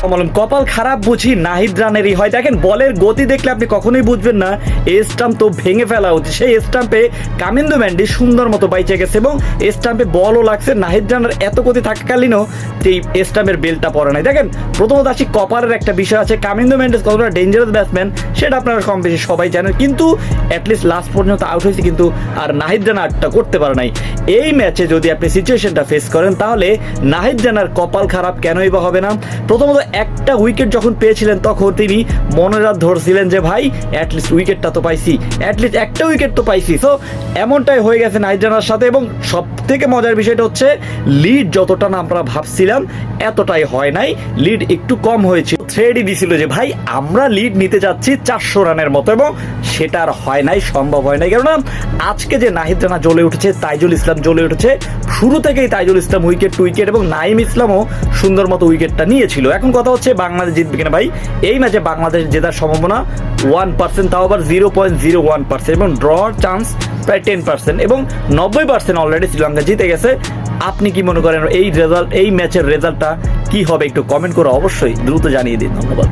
কপাল খারাপ বুঝি নাহিদ রানেরই হয়। দেখেন, বলের গতি দেখলে আপনি কখনোই বুঝবেন না। এই স্টাম্প তো ভেঙে ফেলা উচিত। সেই স্টাম্পে কামিন্দু ম্যান্ডি সুন্দর মতো বাইচে গেছে এবং স্টাম্পে বলও লাগছে। নাহিদ রানের এত গতি থাকাকালীনও সেই স্টাম্পের বেলটা পড়ে নাই। দেখেন প্রথমত আসি কপারের একটা বিষয় আছে। কামিন্দু ম্যান্ডেস কতটা ডেঞ্জারাস ব্যাটসম্যান সেটা আপনারা কম বেশি সবাই জানেন। কিন্তু অ্যাটলিস্ট লাস্ট পর্যন্ত আউট হয়েছে কিন্তু আর নাহিদ রানা আটটা করতে পারে নাই। এই ম্যাচে যদি আপনি সিচুয়েশনটা ফেস করেন, তাহলে নাহিদ রানার কপাল খারাপ কেনই বা হবে না? প্রথমত একটা উইকেট যখন পেয়েছিলেন, তখন তিনি মনে রাত ধরছিলেন যে, ভাই অ্যাটলিস্ট উইকেটটা তো পাইছি। অ্যাটলিস্ট একটা উইকেট তো পাইছি। সো এমনটাই হয়ে গেছে নাহিদ রানার সাথে এবং সব থেকে মজার বিষয়টা হচ্ছে লিড যতটা না আমরা ভাবছিলাম, এতটাই হয় নাই। লিড একটু কম হয়েছে থ্রেডই দিছিল যে, ভাই, আমরা লিড নিতে যাচ্ছি চারশো রানের মতো এবং সেটা আর হয় নাই, সম্ভব হয় নাই। কেননা, আজকে যে নাহিদ রানা জ্বলে উঠেছে, তাইজুল ইসলাম জ্বলে উঠেছে শুরু থেকেই Taijul Islam wicket to wicket এবং নাইম ইসলামও সুন্দর মতো উইকেটটা নিয়েছিল। এখন কথা হচ্ছে বাংলাদেশ জিতবে কিনা ভাই? এই ম্যাচে বাংলাদেশ জেতার সম্ভাবনা ওয়ান পার্সেন্ট তাও আবার zero point zero one percent এবং ড্রর চান্স প্রায় টেন পার্সেন্ট এবং নব্বই পার্সেন্ট অলরেডি শ্রীলঙ্কা জিতে গেছে। আপনি কি মনে করেন এই রেজাল্ট এই ম্যাচের রেজাল্টটা কি হবে একটু কমেন্ট করে অবশ্যই দ্রুত জানিয়ে দিন। ধন্যবাদ।